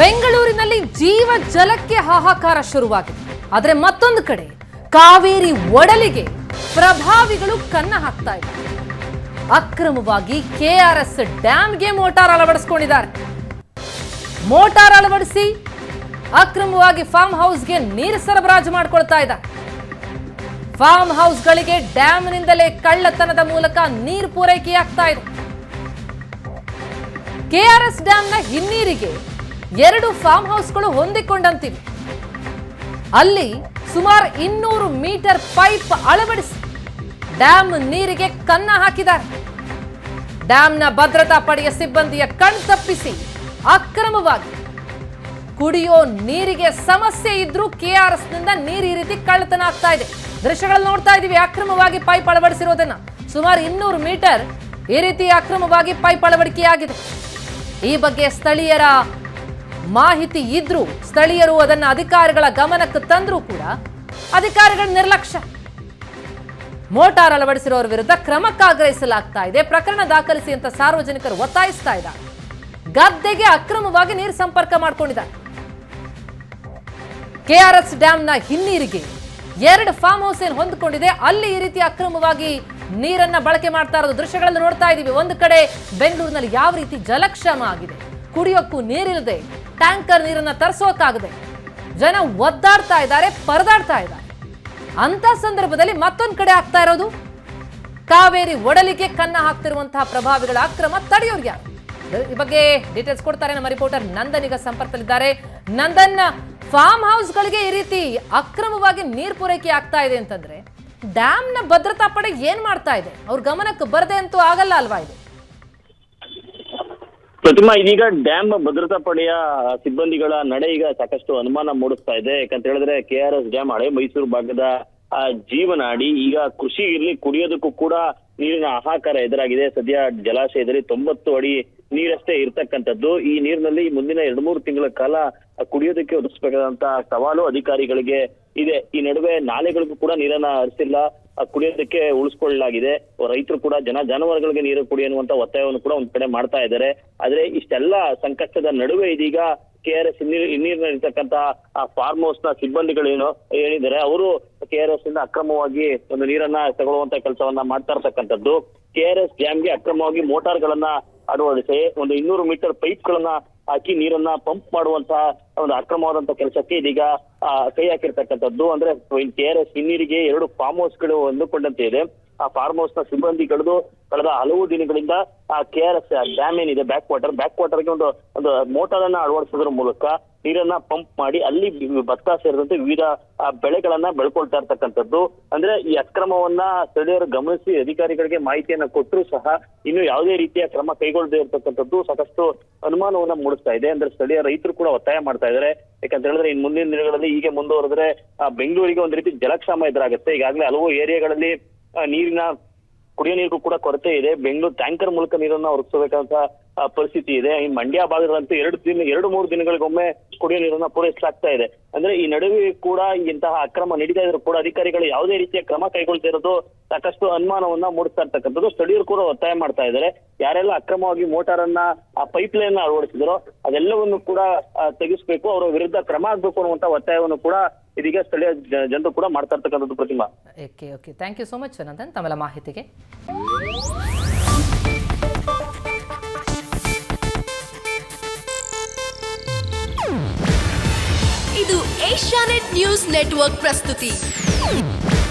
ಬೆಂಗಳೂರಿನಲ್ಲಿ ಜೀವ ಜಲಕ್ಕೆ ಹಾಹಾಕಾರ ಶುರುವಾಗಿದೆ. ಆದರೆ ಮತ್ತೊಂದು ಕಡೆ, ಕಾವೇರಿ ಒಡಲಿಗೆ ಪ್ರಭಾವಿಗಳು ಕನ್ನ ಹಾಕ್ತಾ ಇದ್ದಾರೆ. ಅಕ್ರಮವಾಗಿ ಕೆಆರ್ಎಸ್ ಡ್ಯಾಮ್ಗೆ ಮೋಟಾರ್ ಅಳವಡಿಸಿಕೊಂಡಿದ್ದಾರೆ. ಮೋಟಾರ್ ಅಳವಡಿಸಿ ಅಕ್ರಮವಾಗಿ ಫಾರ್ಮ್ ಹೌಸ್ಗೆ ನೀರು ಸರಬರಾಜು ಮಾಡ್ಕೊಳ್ತಾ ಇದ್ದಾರೆ. ಫಾರ್ಮ್ ಹೌಸ್ಗಳಿಗೆ ಡ್ಯಾಮ್ನಿಂದಲೇ ಕಳ್ಳತನದ ಮೂಲಕ ನೀರು ಪೂರೈಕೆಯಾಗ್ತಾ ಇದೆ. ಕೆಆರ್ಎಸ್ ಡ್ಯಾಮ್ನ ಹಿನ್ನೀರಿಗೆ ಎರಡು ಫಾರ್ಮ್ ಹೌಸ್ಗಳು ಹೊಂದಿಕೊಂಡಂತಿವೆ. ಅಲ್ಲಿ ಸುಮಾರು ಇನ್ನೂರು ಮೀಟರ್ ಪೈಪ್ ಅಳವಡಿಸಿ ಡ್ಯಾಮ್ ನೀರಿಗೆ ಕನ್ನ ಹಾಕಿದ್ದಾರೆ. ಡ್ಯಾಮ್ನ ಭದ್ರತಾ ಪಡೆಯ ಸಿಬ್ಬಂದಿಯ ಕಣ್ತಪ್ಪಿಸಿ ಅಕ್ರಮವಾಗಿ ಕುಡಿಯೋ ನೀರಿಗೆ ಸಮಸ್ಯೆ ಇದ್ರೂ ಕೆಆರ್ಎಸ್ನಿಂದ ನೀರು ಈ ರೀತಿ ಕಳ್ಳತನ ಆಗ್ತಾ ಇದೆ. ದೃಶ್ಯಗಳಲ್ಲಿ ನೋಡ್ತಾ ಇದೀವಿ, ಅಕ್ರಮವಾಗಿ ಪೈಪ್ ಅಳವಡಿಸಿರೋದನ್ನ. ಸುಮಾರು ಇನ್ನೂರು ಮೀಟರ್ ಈ ರೀತಿ ಅಕ್ರಮವಾಗಿ ಪೈಪ್ ಅಳವಡಿಕೆಯಾಗಿದೆ. ಈ ಬಗ್ಗೆ ಸ್ಥಳೀಯರ ಮಾಹಿತಿ ಇದ್ರೂ ಸ್ಥಳೀಯರು ಅದನ್ನ ಅಧಿಕಾರಿಗಳ ಗಮನಕ್ಕೆ ತಂದ್ರೂ ಕೂಡ ಅಧಿಕಾರಿಗಳ ನಿರ್ಲಕ್ಷ್ಯ. ಮೋಟಾರ್ ಅಳವಡಿಸಿರೋರ ವಿರುದ್ಧ ಕ್ರಮಕ್ಕಾಗ್ರಹಿಸಲಾಗ್ತಾ ಇದೆ. ಪ್ರಕರಣ ದಾಖಲಿಸಿ ಅಂತ ಸಾರ್ವಜನಿಕರು ಒತ್ತಾಯಿಸ್ತಾ ಇದ್ದಾರೆ. ಗದ್ದೆಗೆ ಅಕ್ರಮವಾಗಿ ನೀರು ಸಂಪರ್ಕ ಮಾಡ್ಕೊಂಡಿದ್ದಾರೆ. ಕೆಆರ್ಎಸ್ ಡ್ಯಾಂನ ಹಿನ್ನೀರಿಗೆ ಎರಡು ಫಾರ್ಮ್ ಹೌಸ್ ಏನು ಹೊಂದಿಕೊಂಡಿದೆ, ಅಲ್ಲಿ ಈ ರೀತಿ ಅಕ್ರಮವಾಗಿ ನೀರನ್ನ ಬಳಕೆ ಮಾಡ್ತಾ ಇರೋದು ದೃಶ್ಯಗಳನ್ನು ನೋಡ್ತಾ ಇದ್ದೀವಿ ಒಂದು ಕಡೆ ಬೆಂಗಳೂರಿನಲ್ಲಿ ಯಾವ ರೀತಿ ಜಲಕ್ಷಾಮ ಆಗಿದೆ? ಕುಡಿಯೋಕ್ಕೂ ನೀರಿಲ್ಲದೆ ಟ್ಯಾಂಕರ್ ನೀರನ್ನು ತರಿಸೋಕ್ಕಾಗದೆ ಜನ ಒದ್ದಾಡ್ತಾ ಇದ್ದಾರೆ, ಪರದಾಡ್ತಾ ಇದ್ದಾರೆ. ಅಂತ ಸಂದರ್ಭದಲ್ಲಿ ಮತ್ತೊಂದು ಕಡೆ ಆಗ್ತಾ ಇರೋದು? ಕಾವೇರಿ ಒಡಲಿಗೆ ಕನ್ನ ಹಾಕ್ತಿರುವಂತಹ ಪ್ರಭಾವಿಗಳ ಅಕ್ರಮ ತಡೆಯೋರ್ಗೆ ಈ ಬಗ್ಗೆ ಡೀಟೇಲ್ಸ್ ಕೊಡ್ತಾರೆ ನಮ್ಮ ರಿಪೋರ್ಟರ್ ನಂದನ್. ಈಗ ಸಂಪರ್ಕದಲ್ಲಿದ್ದಾರೆ. ನಂದನ್ ಫಾರ್ಮ್ ಹೌಸ್ಗಳಿಗೆ ಈ ರೀತಿ ಅಕ್ರಮವಾಗಿ ನೀರು ಪೂರೈಕೆ ಆಗ್ತಾ ಇದೆ ಅಂತಂದ್ರೆ ಡ್ಯಾಮ್ನ ಭದ್ರತಾ ಪಡೆ ಏನ್ ಮಾಡ್ತಾ ಇದೆ? ಅವ್ರ ಗಮನಕ್ಕೆ ಬರದೆ ಅಂತೂ ಆಗಲ್ಲ ಅಲ್ವಾ ಇದು? ಪ್ರತಿಮಾ, ಇದೀಗ ಡ್ಯಾಮ್ ಭದ್ರತಾ ಪಡೆಯ ಸಿಬ್ಬಂದಿಗಳ ನಡೆ ಈಗ ಸಾಕಷ್ಟು ಅನುಮಾನ ಮೂಡಿಸ್ತಾ ಇದೆ. ಯಾಕಂತ ಹೇಳಿದ್ರೆ ಕೆ ಆರ್ ಎಸ್ ಡ್ಯಾಮ್ ಹಳೆ ಮೈಸೂರು ಭಾಗದ ಜೀವನಾಡಿ, ಈಗ ಕೃಷಿ ಇರ್ಲಿ, ಕುಡಿಯೋದಕ್ಕೂ ಕೂಡ ನೀರಿನ ಆಹಾಕಾರ ಎದುರಾಗಿದೆ. ಸದ್ಯ ಜಲಾಶಯದಲ್ಲಿ ತೊಂಬತ್ತು ಅಡಿ ನೀರಷ್ಟೇ ಇರ್ತಕ್ಕಂಥದ್ದು. ಈ ನೀರಿನಲ್ಲಿ ಮುಂದಿನ ಎರಡ್ ಮೂರು ತಿಂಗಳ ಕಾಲ ಕುಡಿಯೋದಕ್ಕೆ ಒದಗಿಸಬೇಕಾದಂತಹ ಸವಾಲು ಅಧಿಕಾರಿಗಳಿಗೆ ಇದೆ. ಈ ನಡುವೆ ನಾಲೆಗಳಿಗೂ ಕೂಡ ನೀರನ್ನ ಹರಿಸಿಲ್ಲ. ಕುಡಿಯೋದಕ್ಕೆ ಉಳಿಸ್ಕೊಳ್ಳಲಾಗಿದೆ. ರೈತರು ಕೂಡ ಜನ ಜಾನುವಾರುಗಳಿಗೆ ನೀರು ಕುಡಿ ಅನ್ನುವಂತ ಒತ್ತಾಯವನ್ನು ಕೂಡ ಒಂದ್ ಕಡೆ ಮಾಡ್ತಾ ಇದ್ದಾರೆ. ಆದ್ರೆ ಇಷ್ಟೆಲ್ಲ ಸಂಕಷ್ಟದ ನಡುವೆ ಇದೀಗ ಕೆ ಆರ್ ಎಸ್ ನೀರಿನಲ್ಲಿರ್ತಕ್ಕಂತ ಆ ಫಾರ್ಮ್ ಹೌಸ್ನ ಸಿಬ್ಬಂದಿಗಳೇನು ಏನಿದ್ದಾರೆ ಅವರು ಕೆ ಆರ್ ಎಸ್ ಇಂದ ಅಕ್ರಮವಾಗಿ ಒಂದು ನೀರನ್ನ ತಗೊಳ್ಳುವಂತ ಕೆಲಸವನ್ನ ಮಾಡ್ತಾ ಇರ್ತಕ್ಕಂಥದ್ದು. ಕೆ ಆರ್ ಎಸ್ ಡ್ಯಾಮ್ಗೆ ಅಕ್ರಮವಾಗಿ ಮೋಟಾರ್ ಗಳನ್ನ ಅಳವಡಿಸಿ ಒಂದು ಇನ್ನೂರು ಮೀಟರ್ ಪೈಪ್ ಗಳನ್ನ ಹಾಕಿ ನೀರನ್ನ ಪಂಪ್ ಮಾಡುವಂತಹ ಒಂದು ಅಕ್ರಮವಾದಂತಹ ಕೆಲಸಕ್ಕೆ ಇದೀಗ ಕೈ ಹಾಕಿರ್ತಕ್ಕಂಥದ್ದು. ಅಂದ್ರೆ ಕೆ ಆರ್ ಎಸ್ ಹಿನ್ನೀರಿಗೆ ಎರಡು ಫಾರ್ಮ್ ಹೌಸ್ಗಳು ಹೊಂದಿಕೊಂಡಂತೆ ಇದೆ. ಫಾರ್ಮ್ ಹೌಸ್ನ ಸಿಬ್ಬಂದಿಗಳದು ಕಳೆದ ಹಲವು ದಿನಗಳಿಂದ ಆ ಕೆ ಆರ್ ಎಸ್ ಡ್ಯಾಮ್ ಏನಿದೆ ಬ್ಯಾಕ್ ವಾಟರ್ ಬ್ಯಾಕ್ ವಾಟರ್ಗೆ ಒಂದು ಒಂದು ಮೋಟಾರ್ ಅನ್ನ ಅಳವಡಿಸೋದ್ರ ಮೂಲಕ ನೀರನ್ನ ಪಂಪ್ ಮಾಡಿ ಅಲ್ಲಿ ಭತ್ತ ಸೇರಿದಂತೆ ವಿವಿಧ ಆ, ಬೆಳೆಗಳನ್ನ ಬೆಳ್ಕೊಳ್ತಾ ಇರ್ತಕ್ಕಂಥದ್ದು. ಅಂದ್ರೆ ಈ ಅಕ್ರಮವನ್ನ ಸ್ಥಳೀಯರು ಗಮನಿಸಿ ಅಧಿಕಾರಿಗಳಿಗೆ ಮಾಹಿತಿಯನ್ನ ಕೊಟ್ಟರು ಸಹ ಇನ್ನು ಯಾವುದೇ ರೀತಿಯ ಕ್ರಮ ಕೈಗೊಳ್ಳದೇ ಇರತಕ್ಕಂಥದ್ದು ಸಾಕಷ್ಟು ಅನುಮಾನವನ್ನ ಮೂಡಿಸ್ತಾ ಇದೆ. ಅಂದ್ರೆ ಸ್ಥಳೀಯ ರೈತರು ಕೂಡ ಒತ್ತಾಯ ಮಾಡ್ತಾ ಇದ್ದಾರೆ ಯಾಕಂತ ಹೇಳಿದ್ರೆ ಇನ್ ಮುಂದಿನ ದಿನಗಳಲ್ಲಿ ಹೀಗೆ ಮುಂದುವರೆದ್ರೆ ಆ, ಬೆಂಗಳೂರಿಗೆ ಒಂದು ರೀತಿ ಜಲಕ್ಷಾಮ ಎದುರಾಗುತ್ತೆ. ಈಗಾಗಲೇ ಹಲವು ಏರಿಯಾಗಳಲ್ಲಿ ಆ, ನೀರಿನ ಕುಡಿಯೋ ನೀರಿಗೂ ಕೂಡ ಕೊರತೆ ಇದೆ. ಬೆಂಗಳೂರು ಟ್ಯಾಂಕರ್ ಮೂಲಕ ನೀರನ್ನ ಹೊರಡಿಸಬೇಕಾದಂತ ಪರಿಸ್ಥಿತಿ ಇದೆ. ಈ ಮಂಡ್ಯ ಭಾಗದಲ್ಲಂತೂ ಎರಡು ದಿನ, ಎರಡು ಮೂರು ದಿನಗಳಿಗೊಮ್ಮೆ ಕುಡಿಯೋ ನೀರನ್ನ ಪೂರೈಸಲಾಗ್ತಾ ಇದೆ. ಅಂದ್ರೆ ಈ ನಡುವೆ ಕೂಡ ಇಂತಹ ಅಕ್ರಮ ನಡೀತಾ ಇದ್ರು ಕೂಡ ಅಧಿಕಾರಿಗಳು ಯಾವುದೇ ರೀತಿಯ ಕ್ರಮ ಕೈಗೊಳ್ತಾ ಇರೋದು ಸಾಕಷ್ಟು ಅನುಮಾನವನ್ನ ಮೂಡಿಸ್ತಾ ಇರ್ತಕ್ಕಂಥದ್ದು. ಸ್ಥಳೀಯರು ಕೂಡ ಒತ್ತಾಯ ಮಾಡ್ತಾ ಇದ್ದಾರೆ. ಯಾರೆಲ್ಲ ಅಕ್ರಮವಾಗಿ ಮೋಟಾರ್ ಅನ್ನ ಆ ಪೈಪ್ ಲೈನ್ ಅಳವಡಿಸಿದ್ರು ಅದೆಲ್ಲವನ್ನು ಕೂಡ ತೆಗೆಸಬೇಕು. ಅವರ ವಿರುದ್ಧ ಕ್ರಮ ಆಗ್ಬೇಕು ಅನ್ನುವಂತ ಒತ್ತಾಯವನ್ನು ಕೂಡ ಇದೀಗ ಸ್ಥಳೀಯ ಜನರು ಕೂಡ ಮಾಡ್ತಾ ಇರ್ತಕ್ಕಂಥದ್ದು Pratima. Okay okay. Thank you so much Ananthan ತಮ್ಮೆಲ್ಲ ಮಾಹಿತಿಗೆ. ಇದು ಏಷ್ಯಾನೆಟ್ ನ್ಯೂಸ್ ನೆಟ್ವರ್ಕ್ ಪ್ರಸ್ತುತಿ.